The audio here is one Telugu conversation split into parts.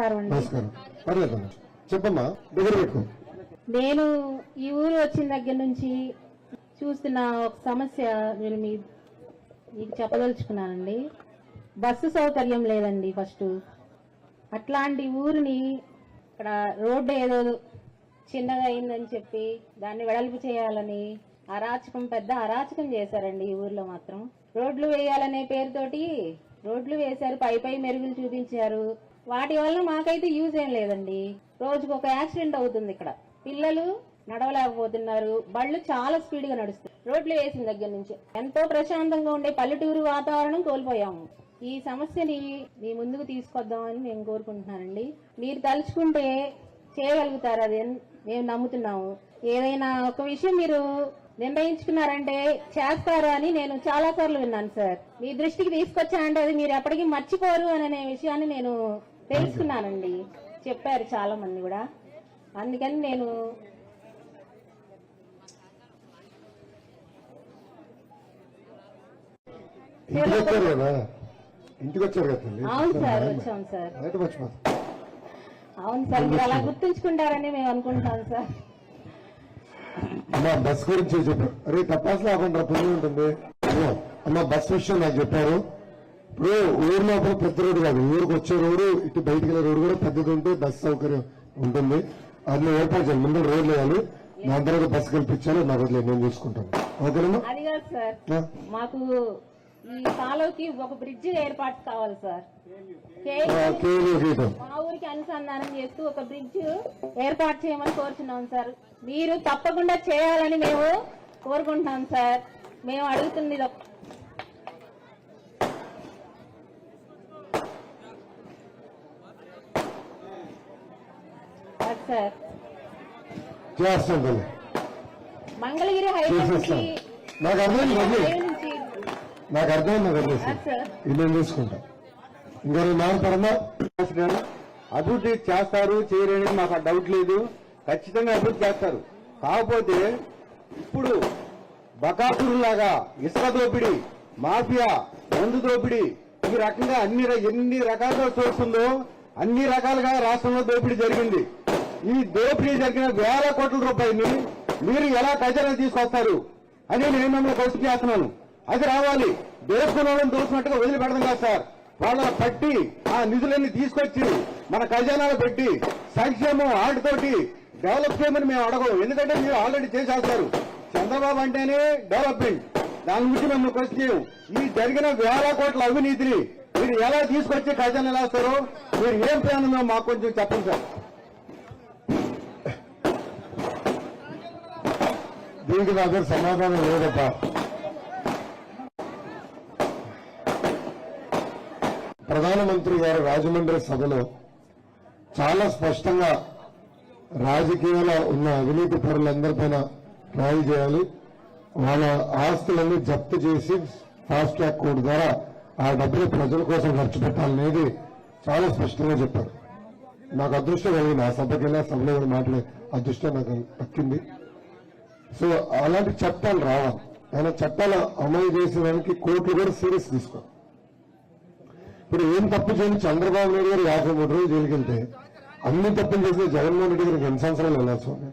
నమస్కారం అండి నమస్కారం. పర్లేదు చెప్పమ్మా దగ్గర పెట్టుకో నేను ఈ ఊరు వచ్చిన దగ్గర నుంచి చూస్తున్న ఒక సమస్య నేను మీ మీకు చెప్పదలుచుకున్నానండి. బస్సు సౌకర్యం లేదండి ఫస్ట్. అట్లాంటి ఊరిని ఇక్కడ రోడ్డు ఏదో చిన్నగా అయిందని చెప్పి దాన్ని వెడల్పు చేయాలని అరాచకం పెద్ద అరాచకం చేశారండి ఈ ఊర్లో మాత్రం. రోడ్లు వేయాలనే పేరుతోటి రోడ్లు వేశారు పై పై మెరుగులు చూపించారు. వాటి వల్ల మాకైతే యూజ్ ఏం లేదండి. రోజుకు ఒక యాక్సిడెంట్ అవుతుంది ఇక్కడ. పిల్లలు నడవలేకపోతున్నారు. బళ్ళు చాలా స్పీడ్గా నడుస్తాయి రోడ్లు వేసిన దగ్గర నుంచి. ఎంతో ప్రశాంతంగా ఉండే పల్లెటూరు వాతావరణం కోల్పోయాము. ఈ సమస్యని మీ ముందుకు తీసుకొద్దామని మేము కోరుకుంటున్నానండి. మీరు తలుచుకుంటే చేయగలుగుతారు. అది మేము నమ్ముతున్నాము. ఏదైనా ఒక విషయం మీరు నిర్ణయించుకున్నారంటే చేస్తారు అని నేను చాలా సార్లు విన్నాను సార్. మీ దృష్టికి తీసుకొచ్చానంటే అది మీరు ఎప్పటికీ మర్చిపోరు అనే విషయాన్ని నేను తెలుసుకున్నానండి. చెప్పారు చాలా మంది కూడా. అందుకని నేను ఇంటికి వచ్చారు కదా? అవును సార్ వచ్చాం సార్. అవును సార్ మీరు అలా గుర్తుంచుకుంటారని మేము అనుకుంటాం సార్. అమ్మా బస్ గురించి చెప్పారు అరే తపాసు లేకుండా పుణ్యం ఉంటుంది. అమ్మా, బస్ విషయం నాకు చెప్పారు. ఇప్పుడు ఊరు లోపల పెద్ద రోడ్డు కాదు. ఊరికి వచ్చే రోడ్డు ఇటు బయటికి వెళ్ళే రోడ్డు కూడా పెద్దది ఉంటే బస్ సౌకర్యం ఉంటుంది. అది నువ్వు ఏర్పాటు చేయాలి. ముందు రోడ్లు వేయాలి. దాని తర్వాత బస్ కల్పించాలి. నా వదిలే నేను చూసుకుంటాను. ఓకేనమ్మా అది కాదు సార్? మాకు ఈ కాలువకి ఒక బ్రిడ్జ్ ఏర్పాటు కావాలి సార్. కేవలం గీతం. మా అనుసంధానం చేస్తూ ఒక బ్రిడ్జ్ ఏర్పాటు చేయమని కోరుచున్నాం సార్ మీరు తప్పకుండా చేయాలని మేము కోరుకుంటున్నాం సార్ మేము అడుగుతుంది సార్ మంగళగిరి హైవే నుంచి చేసేస్తాను నాకు అర్థమైంది నాకు అర్థమైంది నాకు ఇది నేను చూసుకుంటా? ఇంకా నేను నాన్నపరమా చేస్తున్నాను. అభివృద్ధి చేస్తారు చేయలేని మాకు డౌట్ లేదు. ఖచ్చితంగా అభివృద్ధి చేస్తారు. కాకపోతే ఇప్పుడు బకాసురులాగా ఇసుక దోపిడీ మాఫియా మందు దోపిడీ ఈ రకంగా అన్ని ఎన్ని రకాలుగా చూస్తుందో అన్ని రకాలుగా రాష్ట్రంలో దోపిడీ జరిగింది. ఈ దోపిడీ జరిగిన వేల కోట్ల రూపాయలని మీరు ఎలా ఖజానా తీసుకొస్తారు అని నేను మిమ్మల్ని క్వశ్చన్ చేస్తున్నాను అది రావాలి. దోసుకున్న వాళ్ళని దోసినట్టుగా వదిలిపెడదాం కాదు సార్. వాళ్ళ పట్టి ఆ నిధులన్నీ తీసుకొచ్చి మన ఖజానాలో పెట్టి సంక్షేమం ఆటితోటి డెవలప్ చేయమని మేము అడగం. ఎందుకంటే మీరు ఆల్రెడీ చేసేస్తారు చంద్రబాబు అంటేనే డెవలప్మెంట్ దాని గురించి మేము క్వశ్చన్ చేయం ఈ జరిగిన వేల కోట్ల అవినీతిని మీరు ఎలా తీసుకొచ్చి ఖజానా ఎలా వస్తారో మీరు ఏం ప్లాన్ మాకు కొంచెం చెప్పండి సార్. దీనికి నా దగ్గర సమాధానం లేదప్ప. ప్రధానమంత్రి గారు రాజమండ్రి సభలో చాలా స్పష్టంగా రాజకీయాల ఉన్న అవినీతి పరులందరిపైన ట్రయల్ చేయాలి. వాళ్ళ ఆస్తులన్నీ జప్తు చేసి ఫాస్ట్ ట్రాక్ కోడ్ ద్వారా ఆ డబ్బులు ప్రజల కోసం ఖర్చు పెట్టాలనేది చాలా స్పష్టంగా చెప్పారు. నాకు అదృష్టం కలిగింది. ఆ సభకి వెళ్ళి సభలో మాట్లాడే అదృష్టం నాకు దక్కింది. సో అలాంటి చట్టాలు రావాలి. ఆయన చట్టాలు అమలు చేసేదానికి కోర్టులు కూడా సీరియస్ తీసుకో ఇప్పుడు ఏం తప్పు చేయని చంద్రబాబు నాయుడు గారు యాభై మూడు రోజులు జైలుకి వెళ్తే అన్ని తప్పులు చేసిన జగన్మోహన్ రెడ్డి గారికి ఎన్ని సంవత్సరాలు వెళ్ళాల్సి ఉంది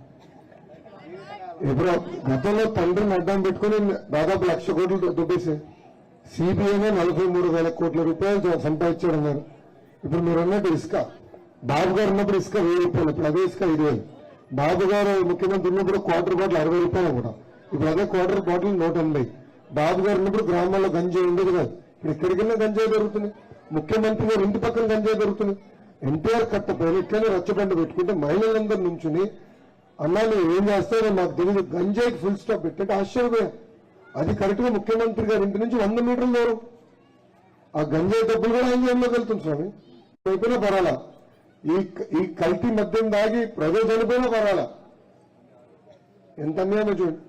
ఇప్పుడు గతంలో తండ్రిని అడ్డం పెట్టుకుని దాదాపు లక్ష కోట్లు దుబ్బేసి సిబిఐనే నలభై మూడు వేల కోట్ల రూపాయలు సంపాదించాడు అన్నారు. ఇప్పుడు మీరు అన్నట్టు ఇసుక. బాబు గారు ఉన్నప్పుడు ఇసుక వెయ్యి రూపాయలు ఇప్పుడు అదే ఇసుక ఐదు వేలు. బాబు గారు ముఖ్యమంత్రి ఉన్నప్పుడు క్వార్టర్ బాటిల్ అరవై రూపాయలు కూడా. ఇప్పుడు అదే క్వార్టర్ బాటిల్ నూట ఎనభై. బాబు గారు ఉన్నప్పుడు గ్రామాల్లో గంజాయి ఉండేది కాదు. ఇప్పుడు ఎక్కడికి వెళ్ళినా గంజాయి దొరుకుతుంది. ముఖ్యమంత్రి గారు ఇంటి పక్కన గంజాయి దొరుకుతుంది. ఎన్టీఆర్ కట్ట ఇట్లనే రచ్చబండ పెట్టుకుంటే మహిళలందరూ నుంచుని అన్నాను ఏం చేస్తారో మాకు తెలియదు గంజాయికి ఫుల్ స్టాప్ పెట్టంటే ఆశ్చర్యపోయా అది కరెక్ట్గా ముఖ్యమంత్రి గారి ఇంటి నుంచి వంద మీటర్ల దూరం. ఆ గంజాయి డబ్బులు కూడా ఎంజాయంలోకి వెళ్తుంది స్వామి. అయిపోయినా పర్వాలా? ఈ ఈ కల్తీ మద్యం దాగి ప్రజలు చనిపోయినా పర్వాలా? ఎంత అన్యాయమో చూడండి.